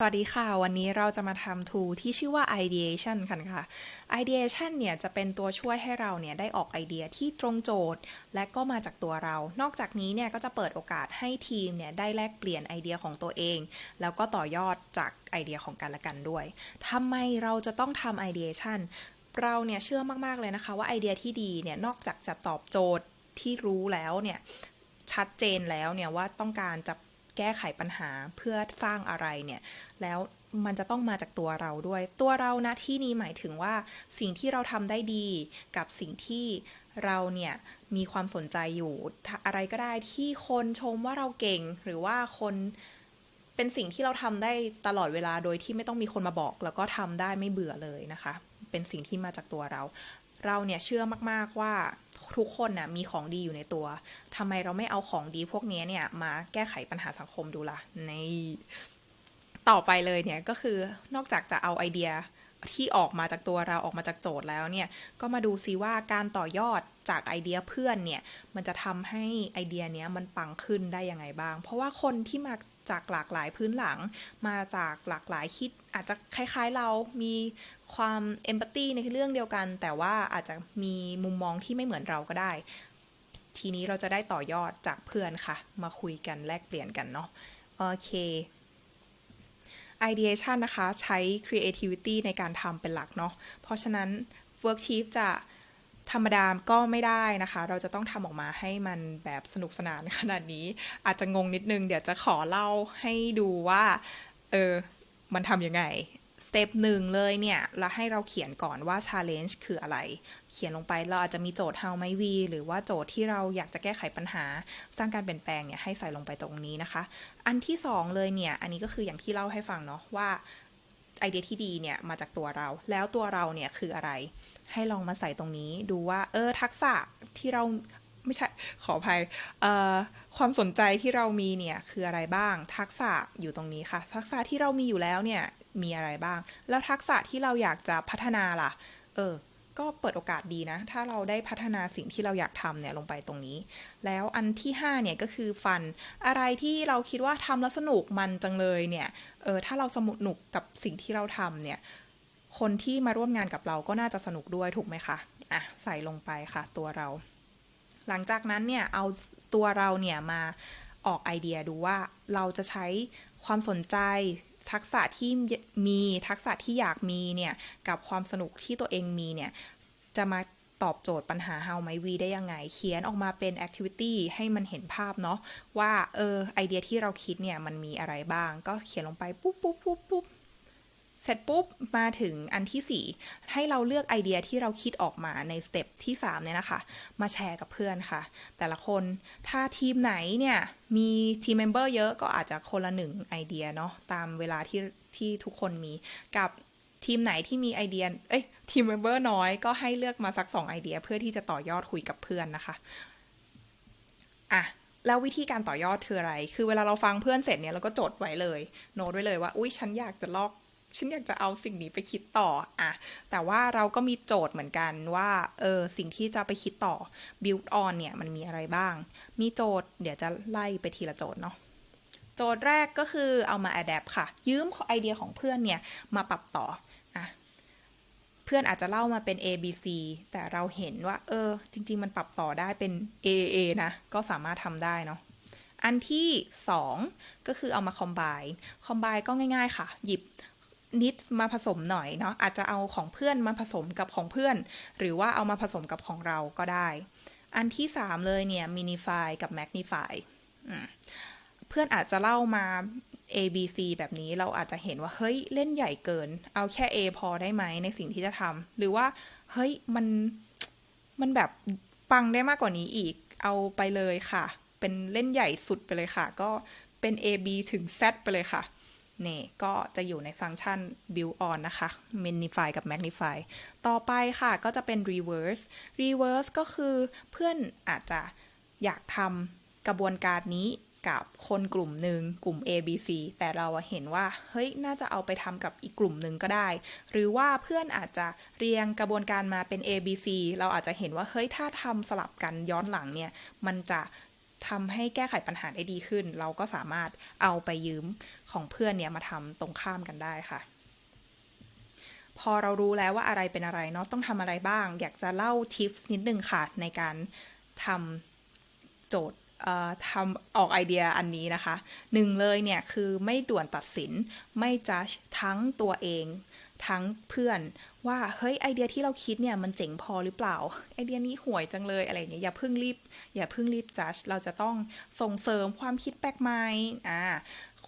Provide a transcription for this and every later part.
สวัสดีค่ะ วันนี้เราจะมาทำ tool ที่ชื่อว่า ideation กันค่ะ ideation เนี่ยจะเป็นตัวช่วยให้เราเนี่ยได้ออกไอเดียที่ตรงโจทย์ และก็มาจากตัวเรา นอกจากนี้เนี่ยก็จะเปิดโอกาสให้ทีมเนี่ยได้แลกเปลี่ยนไอเดียของตัวเอง แล้วก็ต่อยอดจากไอเดียของกันและกันด้วยทำไมเราจะต้องทำ ideation เราเนี่ยเชื่อมากๆเลยนะคะว่าไอเดียที่ดีเนี่ยนอกจากจะตอบโจทย์ที่รู้แล้วเนี่ยชัดเจนแล้วเนี่ยว่าต้องการจะ แก้ไขปัญหาเพื่อสร้างอะไรเนี่ยแล้วมันจะต้องมาจากตัวเราด้วย ตัวเรานะที่นี้หมายถึงว่าสิ่งที่เราทำได้ดีกับสิ่งที่เราเนี่ยมีความสนใจอยู่อะไรก็ได้ที่คนชมว่าเราเก่งหรือว่าคนเป็นสิ่งที่เราทำได้ตลอดเวลาโดยที่ไม่ต้องมีคนมาบอก แล้วก็ทำได้ไม่เบื่อเลยนะคะ เป็นสิ่งที่มาจากตัวเรา เราเนี่ยเชื่อมากๆว่า ทุกคนน่ะมีของดีอยู่ในตัวทำไมเราไม่เอาของดีพวกนี้เนี่ยมาแก้ไขปัญหาสังคมดูละ่ะในต่อไปเลยเนี่ยก็คือนอกจากจะเอาไอเดียที่ออกมาจากตัวเราออกมาจากโจทย์แล้วเนี่ยก็มาดูซิว่าการต่อยอดจากไอเดียเพื่อนเนี่ยมันจะทำให้ไอเดียเนี้ยมันปังขึ้นได้ยังไงบ้าง เพราะว่าคนที่มา จากหลากหลายพื้นหลัง มาจากหลากหลายคิด อาจจะคล้ายๆเรามีความเอมพัตตีในเรื่องเดียวกัน แต่ว่าอาจจะมีมุมมองที่ไม่เหมือนเราก็ได้ ทีนี้เราจะได้ต่อยอดจากเพื่อนค่ะ มาคุยกันแลกเปลี่ยนกันเนาะโอเค ideation นะคะ ใช้ creativity ในการทำเป็นหลักเนาะเพราะฉะนั้น worksheet จะ ธรรมดาก็ไม่ได้นะคะ เราจะต้องทำออกมาให้มันแบบสนุกสนานขนาดนี้ อาจจะงงนิดนึง เดี๋ยวจะขอเล่าให้ดูว่า เออ มันทำยังไงสเต็ปหนึ่งเลยเนี่ยเราให้เราเขียนก่อนว่า challenge คืออะไร เขียนลงไปเราอาจจะมีโจทย์ how ไม่ we หรือว่าโจทย์ที่เราอยากจะแก้ไขปัญหา สร้างการเปลี่ยนแปลงเนี่ยให้ใส่ลงไปตรงนี้นะคะ อันที่สองเลยเนี่ย อันนี้ก็คืออย่างที่เล่าให้ฟังเนาะว่า ไอเดียที่ดีเนี่ยมาจากตัวเรา แล้วตัวเราเนี่ยคืออะไร ให้ลองมาใส่ตรงนี้ดูว่า เออ ทักษะที่เราไม่ใช่ ขออภัยความสนใจที่เรามีเนี่ยคืออะไรบ้าง ทักษะอยู่ตรงนี้ค่ะ ทักษะที่เรามีอยู่แล้วเนี่ยมีอะไรบ้าง แล้วทักษะที่เราอยากจะพัฒนาล่ะ เออ ก็เปิดโอกาสดีนะ ถ้าเราได้พัฒนาสิ่งที่เราอยากทำเนี่ยลงไปตรงนี้ แล้วอันที่5เนี่ยก็คือฟันอะไรที่เราคิดว่าทำแล้วสนุกมันจังเลยเนี่ยเออถ้าเราสนุกกับสิ่งที่เราทำเนี่ยคนที่มาร่วมงานกับเราก็น่าจะสนุกด้วยถูกไหมคะอะใส่ลงไปค่ะตัวเรา หลังจากนั้นเนี่ยเอาตัวเราเนี่ยมาออกไอเดียดูว่าเราจะใช้ความสนใจ ทักษะที่มีทักษะที่อยากมีเนี่ย กับความสนุกที่ตัวเองมีเนี่ย จะมาตอบโจทย์ปัญหา how ไมวีได้ยังไง เขียนออกมาเป็น activity ให้มันเห็นภาพเนาะว่าเออไอเดียที่เราคิดเนี่ยมันมีอะไรบ้าง ก็เขียนลงไปปุ๊บปุ๊บปุ๊บปุ๊บ เสร็จปุ๊บมาถึงอันที่ 4 ให้เราเลือกไอเดียที่เราคิดออกมาในสเต็ปที่3เนี่ยนะคะ มาแชร์กับเพื่อนค่ะ แต่ละคนถ้าทีมไหนเนี่ย มีทีมเมมเบอร์เยอะก็อาจจะคนละหนึ่งไอเดียเนาะตามเวลาที่ที่ทุกคนมีกับทีมไหนที่มีไอเดีย เอ้ย ทีมเมมเบอร์น้อยก็ให้เลือกมาสักสองไอเดีย เพื่อที่จะต่อยอดคุยกับเพื่อนนะคะ อะ แล้ววิธีการต่อยอดคืออะไร คือเวลาเราฟังเพื่อนเสร็จเนี่ยเราก็จดไว้เลย โน้ตไว้เลยว่า อุ้ยฉันอยากจะลอก ฉันอยากจะเอาสิ่งนี้ไปคิดต่ออะแต่ว่าเราก็มีโจทย์เหมือนกันว่าเออสิ่งที่จะไปคิดต่อ build on เนี่ยมันมีอะไรบ้าง มีโจทย์เดี๋ยวจะไล่ไปทีละโจทย์เนาะโจทย์แรกก็คือเอามา adapt ค่ะ ยืมไอเดียของเพื่อนเนี่ยมาปรับต่ออะเพื่อนอาจจะเล่ามาเป็น A B C แต่เราเห็นว่า เออ จริง ๆ มันปรับต่อได้เป็น A A นะ ก็สามารถทำได้เนาะอันที่ 2 ก็คือเอามา combine combine ก็ง่าย ๆ ค่ะ หยิบ นิดมาผสมหน่อยเนาะอาจจะเอาของเพื่อนมาผสมกับของเพื่อน หรือว่าเอามาผสมกับของเราก็ได้ อันที่สามเลยเนี่ย minify กับ magnify เพื่อนอาจจะเล่ามา A B C แบบนี้เราอาจจะเห็นว่า เฮ้ย เล่นใหญ่เกิน เอาแค่ A พอได้ไหมในสิ่งที่จะทำหรือว่า เฮ้ย มันมันแบบปังได้มากกว่านี้อีก เอาไปเลยค่ะ เป็นเล่นใหญ่สุดไปเลยค่ะ ก็เป็น A B ถึง Z ไปเลยค่ะ นี่ก็จะอยู่ในฟังก์ชัน build on นะคะ magnify กับ magnify ต่อไปค่ะก็จะเป็น reverse reverse ก็คือเพื่อนอาจจะอยากทำกระบวนการนี้กับคนกลุ่มหนึ่งกลุ่ม A B C แต่เราเห็นว่า เฮ้ย น่าจะเอาไปทำกับอีกกลุ่มหนึ่งก็ได้ หรือว่าเพื่อนอาจจะเรียงกระบวนการมาเป็น A B C เราอาจจะเห็นว่า เฮ้ย ถ้าทำสลับกันย้อนหลังเนี่ย มันจะ ทำให้แก้ไขปัญหาได้ดีขึ้น เราก็สามารถเอาไปยืมของเพื่อนเนี่ยมาทำตรงข้ามกันได้ค่ะ พอเรารู้แล้วว่าอะไรเป็นอะไรเนาะต้องทำอะไรบ้าง อยากจะเล่าทิปนิดนึงค่ะ ในการทำโจทย์ทำออกไอเดียอันนี้นะคะหนึ่งเลยเนี่ย คือไม่ด่วนตัดสินไม่จัดทั้งตัวเอง ทั้งเพื่อนว่าเฮ้ยไอเดียที่เราคิดเนี่ยมันเจ๋งพอหรือเปล่า ไอเดียนี้ห่วยจังเลยอะไรอย่างเงี้ยอย่าเพิ่งรีบ อย่าเพิ่งรีบจัดเราจะต้องส่งเสริมความคิดแปลกใหม่อ่า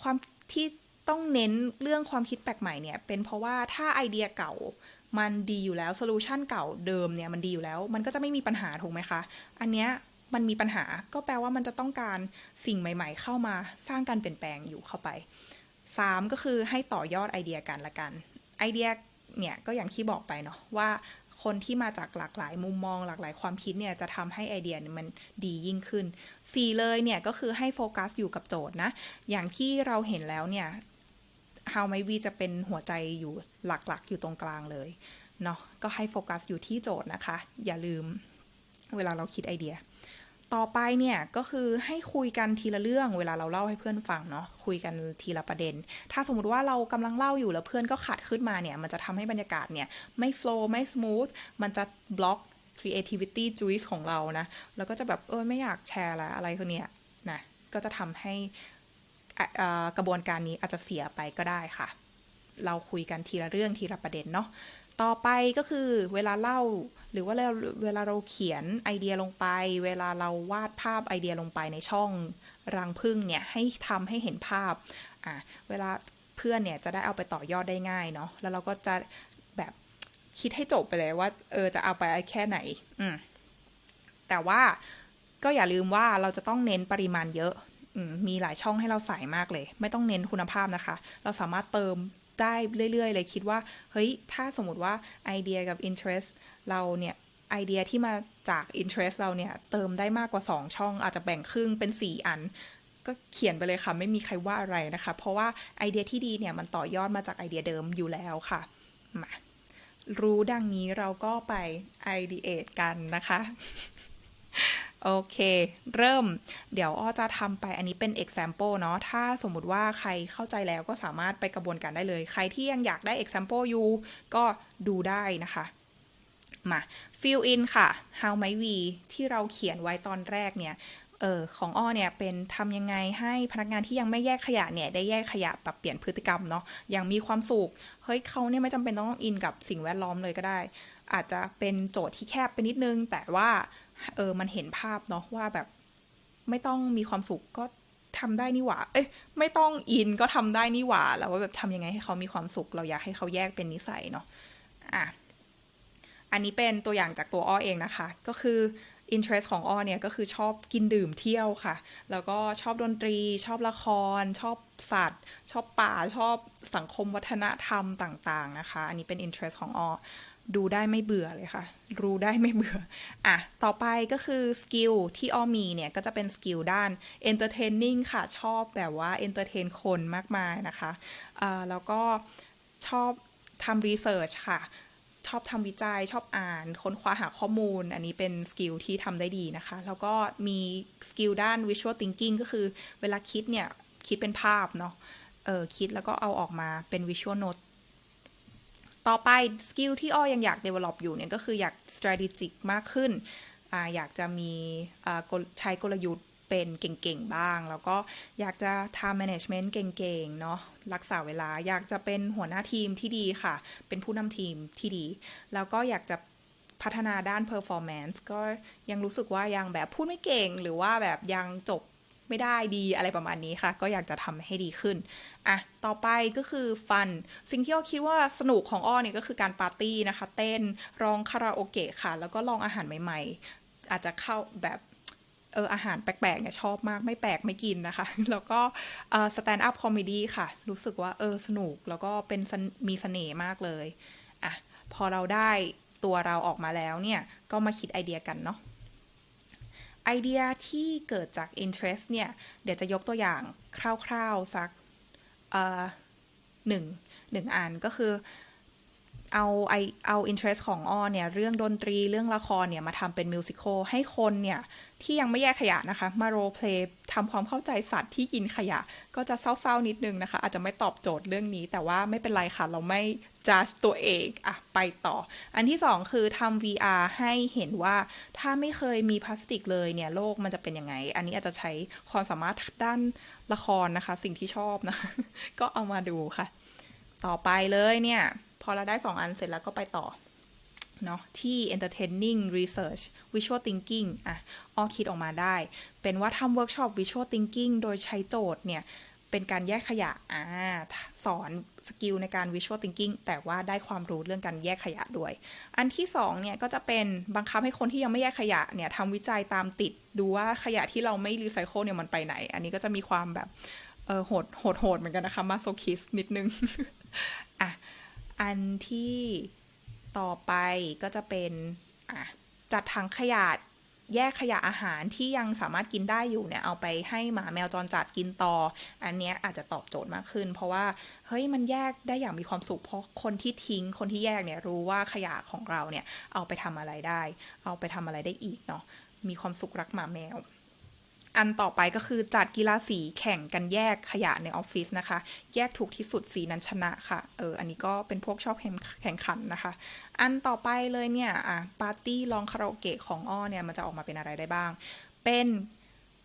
ความที่ต้องเน้นเรื่องความคิดแปลกใหม่เนี่ยเป็นเพราะว่าถ้าไอเดียเก่ามันดีอยู่แล้วโซลูชันเก่าเดิมเนี่ยมันดีอยู่แล้ว มันก็จะไม่มีปัญหาถูกไหมคะ อันเนี้ยมันมีปัญหาก็แปลว่ามันจะต้องการสิ่งใหม่ ๆ เข้ามาสร้างการเปลี่ยนแปลงอยู่เข้าไปสามก็คือให้ต่อยอดไอเดียกันละกัน ไอเดียเนี่ยก็อย่างที่บอกไปเนาะว่าคนที่มาจากหลากหลายมุมมองหลากหลายความคิดเนี่ยจะทำให้ไอเดียนี่มันดียิ่งขึ้นสี่เลยเนี่ยก็คือให้โฟกัสอยู่กับโจทย์นะ อย่างที่เราเห็นแล้วเนี่ย How m y We จะเป็นหัวใจอยู่หลักๆ อยู่ตรงกลางเลยเนาะก็ให้โฟกัสอยู่ที่โจทย์นะคะ อย่าลืมเวลาเราคิดไอเดีย ต่อไปเนี่ยก็คือให้คุยกันทีละเรื่องเวลาเราเล่าให้เพื่อนฟังเนาะคุยกันทีละประเด็น ถ้าสมมติว่าเรากำลังเล่าอยู่แล้วเพื่อนก็ขัดขึ้นมาเนี่ยมันจะทำให้บรรยากาศเนี่ยไม่โฟล์ไม่ส o t h มันจะบล็อก creativity juice ของเรานะ แล้วก็จะแบบเออไม่อยากแชร์ละอะไรพวกเนี้ยนะก็จะทำให้กระบวนการนี้อาจจะเสียไปก็ได้ค่ะ เราคุยกันทีละเรื่องทีละประเด็นเนาะ ต่อไปก็คือเวลาเล่า หรือว่าเวลาเราเขียนไอเดียลงไป เวลาเราวาดภาพไอเดียลงไปในช่องรังพึ่งเนี่ยให้ทำให้เห็นภาพอะเวลาเพื่อนเนี่ยจะได้เอาไปต่อยอดได้ง่ายเนาะแล้วเราก็จะแบบคิดให้จบไปเลยว่าเออจะเอาไปแค่ไหนอืมแต่ว่าก็อย่าลืมว่าเราจะต้องเน้นปริมาณเยอะอมมีหลายช่องให้เราใส่มากเลย ไม่ต้องเน้นคุณภาพนะคะ เราสามารถเติม ได้เรื่อยๆ เลยคิดว่า เฮ้ย ถ้าสมมติว่าไอเดียกับ interest เราเนี่ยไอเดียที่มาจาก interest เราเนี่ย เติมได้มากกว่า 2 ช่อง อาจจะแบ่งครึ่งเป็น 4 อัน ก็เขียนไปเลยค่ะ ไม่มีใครว่าอะไรนะคะ เพราะว่าไอเดียที่ดีเนี่ย มันต่อยอดมาจากไอเดียเดิมอยู่แล้วค่ะมารู้ดังนี้เราก็ไป ideate กันนะคะ โอเค เริ่ม เดี๋ยวอ้อจะทำไปอันนี้เป็น example เนาะ ถ้าสมมุติว่าใครเข้าใจแล้วก็สามารถไปกระบวนการได้เลย ใครที่ยังอยากได้ example อยู่ ก็ดูได้นะคะ มา fill in ค่ะ how might we ที่เราเขียนไว้ตอนแรกเนี่ยเออของอ้อเนี่ยเป็นทำยังไงให้พนักงานที่ยังไม่แยกขยะเนี่ยได้แยกขยะปรับเปลี่ยนพฤติกรรมเนาะอย่างมีความสุขเฮ้ยเขาเนี่ยไม่จำเป็นต้องอินกับสิ่งแวดล้อมเลยก็ได้ อาจจะเป็นโจทย์ที่แคบไปนิดนึง แต่ว่า เออมันเห็นภาพเนาะว่าแบบไม่ต้องมีความสุขก็ทำได้นี่หว่า เอ้ย ไม่ต้องอินก็ทำได้นี่หว่า แล้วว่าแบบทำยังไงให้เขามีความสุข เราอยากให้เขาแยกเป็นนิสัยเนาะ อะ อันนี้เป็นตัวอย่างจากตัวอ้อเองนะคะ ก็คือ interest ของอ้อเนี่ยก็คือชอบกินดื่มเที่ยวค่ะ แล้วก็ชอบดนตรี ชอบละคร ชอบสัตว์ ชอบป่า ชอบสังคมวัฒนธรรมต่าง ๆ นะคะ อันนี้เป็น interest ของอ้อ ดูได้ไม่เบื่อเลยค่ะ รู้ได้ไม่เบื่อ อะ ต่อไปก็คือสกิลที่อ้อมีเนี่ย ก็จะเป็นสกิลด้าน entertaining ค่ะ ชอบแบบว่า entertain คนมากมายนะคะอ่าแล้วก็ชอบทำ research ค่ะ ชอบทำวิจัยชอบอ่าน ค้นคว้าหาข้อมูล อันนี้เป็นสกิลที่ทำได้ดีนะคะ แล้วก็มีสกิลด้าน visual thinking ก็คือเวลาคิดเนี่ย คิดเป็นภาพเนาะเออคิดแล้วก็เอาออกมาเป็น visual note ต่อไปสกิลที่อ้อยังอยาก develop อยู่เนี่ยก็คืออยาก strategic มากขึ้นออยากจะมีใช้กลยุทธ์เป็นเก่งๆบ้าง แล้วก็อยากจะทำ management เก่งๆเนาะรักษาเวลาอยากจะเป็นหัวหน้าทีมที่ดีค่ะ เป็นผู้นำทีมที่ดี แล้วก็อยากจะพัฒนาด้าน performance ก็ยังรู้สึกว่ายังแบบพูดไม่เก่งหรือว่าแบบยังจบ ไม่ได้ดีอะไรประมาณนี้ค่ะ ก็อยากจะทำให้ดีขึ้นอะต่อไปก็คือฟัน สิ่งที่อ้อคิดว่าสนุกของอ้อเนี่ยก็คือการปาร์ตี้นะคะ เต้นร้องคาราโอเกะค่ะ แล้วก็ลองอาหารใหม่ๆ อาจจะเข้าแบบเอออาหารแปลกๆเนี่ยชอบมากไม่แปลกไม่กินนะคะ แล้วก็สแตนด์อัพคอมเมดี้ค่ะ รู้สึกว่าเออสนุกแล้วก็เป็นมีเสน่ห์มากเลยอะพอเราได้ตัวเราออกมาแล้วเนี่ย ก็มาคิดไอเดียกันเนาะ ไอเดียที่เกิดจาก interest เนี่ย เดี๋ยวจะยกตัวอย่างคร่าวๆ สักหนึ่งหนึ่งอันก็คือ เอาไอเอา interest ของอ้อเนี่ย เรื่องดนตรีเรื่องละครเนี่ย มาทำเป็นมิวสิควลให้คนเนี่ย ที่ยังไม่แยกขยะนะคะ มาโรเพลย์ทำความเข้าใจสัตว์ที่กินขยะ ก็จะเศร้าๆนิดนึงนะคะ อาจจะไม่ตอบโจทย์เรื่องนี้ แต่ว่าไม่เป็นไรค่ะ เราไม่ judge ตัวเองอะไปต่อ อันที่สองคือทำ VR ให้เห็นว่าถ้าไม่เคยมีพลาสติกเลยเนี่ย โลกมันจะเป็นยังไง อันนี้อาจจะใช้ความสามารถด้านละครนะคะ สิ่งที่ชอบนะคะ ก็เอามาดูค่ะ ต่อไปเลยเนี่ย พอเราได้ 2 อันเสร็จแล้วก็ไปต่อเนาะที่ entertaining research visual thinking อะอ้อคิดออกมาได้ เป็นว่าทำเวิร์กช็อป visual thinking โดยใช้โจทย์เนี่ย เป็นการแยกขยะอ่าสอนสกิลในการ visual thinking แต่ว่าได้ความรู้เรื่องการแยกขยะด้วย อันที่สองเนี่ยก็จะเป็นบังคับให้คนที่ยังไม่แยกขยะเนี่ยทำวิจัยตามติดดูว่าขยะที่เราไม่รีไซเคิลเนี่ยมันไปไหน อันนี้ก็จะมีความแบบเออโหดโหดโหดเหมือนกันนะคะมาโซคิสนิดนึงอะ อันที่ต่อไปก็จะเป็นจัดถังขยะแยกขยะอาหารที่ยังสามารถกินได้อยู่เนี่ยเอาไปให้หมาแมวจรจัดกินต่อ อันเนี้ยอาจจะตอบโจทย์มากขึ้น เพราะว่าเฮ้ยมันแยกได้อย่างมีความสุขเพราะคนที่ทิ้งคนที่แยกเนี่ยรู้ว่าขยะของเราเนี่ยเอาไปทำอะไรได้ เอาไปทำอะไรได้อีกเนาะมีความสุขรักหมาแมว อันต่อไปก็คือจัดกีฬาสีแข่งกันแยกขยะในออฟฟิศนะคะ แยกถูกที่สุดสีนั้นชนะค่ะ เออ อันนี้ก็เป็นพวกชอบแข่งขันนะคะ อันต่อไปเลยเนี่ยอะปาร์ตี้ลองคาราโอเกะของอ้อเนี่ย มันจะออกมาเป็นอะไรได้บ้าง เป็น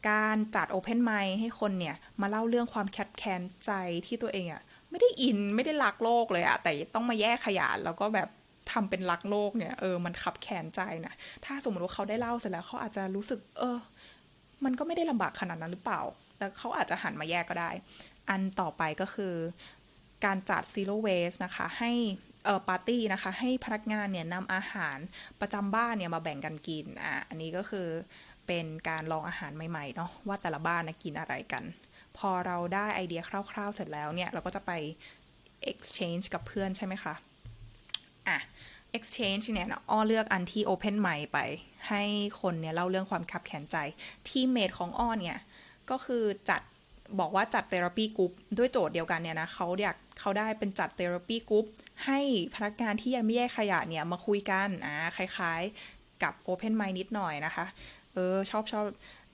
การจัดโอเพนไมค์ให้คนเนี่ย มาเล่าเรื่องความแคดแค้นใจที่ตัวเองอะไม่ได้อินไม่ได้รักโลกเลยอะแต่ต้องมาแยกขยะแล้วก็แบบทำเป็นรักโลกเนี่ยเออมันขับแค้นใจนะถ้าสมมติว่าเขาได้เล่าเสร็จแล้วเขาอาจจะรู้สึก เออ มันก็ไม่ได้ลำบากขนาดนั้นหรือเปล่า แล้วเขาอาจจะหันมาแยกก็ได้ อันต่อไปก็คือการจัด zero waste นะคะ ให้เออปาร์ตี้นะคะ ให้พนักงานเนี่ยนำอาหารประจำบ้านเนี่ยมาแบ่งกันกินอะอันนี้ก็คือเป็นการลองอาหารใหม่ๆเนาะว่าแต่ละบ้านนะกินอะไรกัน พอเราได้ไอเดียคร่าวๆเสร็จแล้วเนี่ย เราก็จะไป exchange กับเพื่อนใช่ไหมคะ อะ exchange เนี่ยอ้อเลือกอันที่ open mind ไป ให้คนเนี่ยเล่าเรื่องความขับแขนใจที่เมดของอ้อเนี่ย ก็คือจัดบอกว่าจัดเทอราปีกรุ๊ปด้วยโจทย์เดียวกันเนี่ยนะเขาอยากเขาได้เป็นจัดเทอราปีกรุ๊ปให้พนักงานที่ยังไม่แยกขยะเนี่ยมาคุยกันอ่าคล้ายๆกับ Open Mind นิดหน่อยนะคะ เออชอบชอบ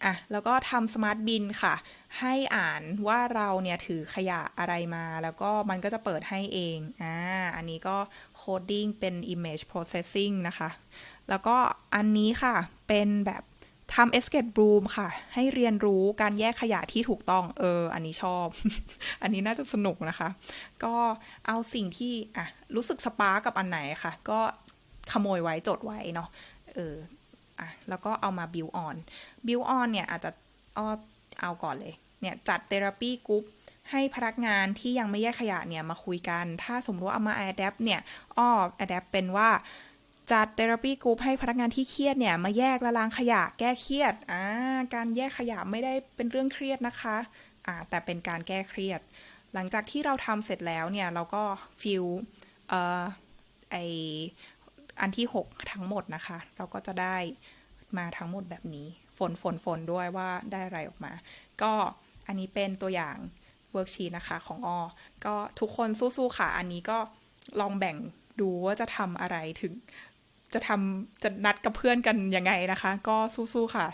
อะแล้วก็ทำสมาร์ทบินค่ะ ให้อ่านว่าเราเนี่ยถือขยะอะไรมา แล้วก็มันก็จะเปิดให้เองอ่าอันนี้ก็โคดดิ้งเป็น image processing นะคะ แล้วก็อันนี้ค่ะเป็นแบบทำ escape room ค่ะ ให้เรียนรู้การแยกขยะที่ถูกต้อง เออ อันนี้ชอบ อันนี้น่าจะสนุกนะคะ ก็เอาสิ่งที่อะรู้สึกสปาร์กับอันไหนค่ะ ก็ขโมยไว้จดไว้เนาะเออ อะแล้วก็เอามา build on build on เนี่ยอาจจะอ้อเอาก่อนเลย เนี่ยจัดเทอราปีกรุ๊ปให้พนักงานที่ยังไม่แยกขยะเนี่ยมาคุยกัน ถ้าสมมติว่าเอามา adapt เนี่ยอ้อ adapt เป็นว่าจัดเทอราปีกรุ๊ปให้พนักงานที่เครียดเนี่ยมาแยกละลางขยะแก้เครียดอ่าการแยกขยะไม่ได้เป็นเรื่องเครียดนะคะอ่าแต่เป็นการแก้เครียด หลังจากที่เราทำเสร็จแล้วเนี่ยเราก็ฟิลเอ่อไอ อันที่ 6 ทั้งหมดนะคะ เราก็จะได้มาทั้งหมดแบบนี้ ฝนฝนฝนด้วยว่าได้อะไรออกมา ก็อันนี้เป็นตัวอย่างเวิร์กชีนะคะของออก็ทุกคนสู้ๆค่ะ อันนี้ก็ลองแบ่งดูว่าจะทำอะไรถึงจะทำจะนัดกับเพื่อนกันยังไงนะคะ ก็สู้ๆค่ะ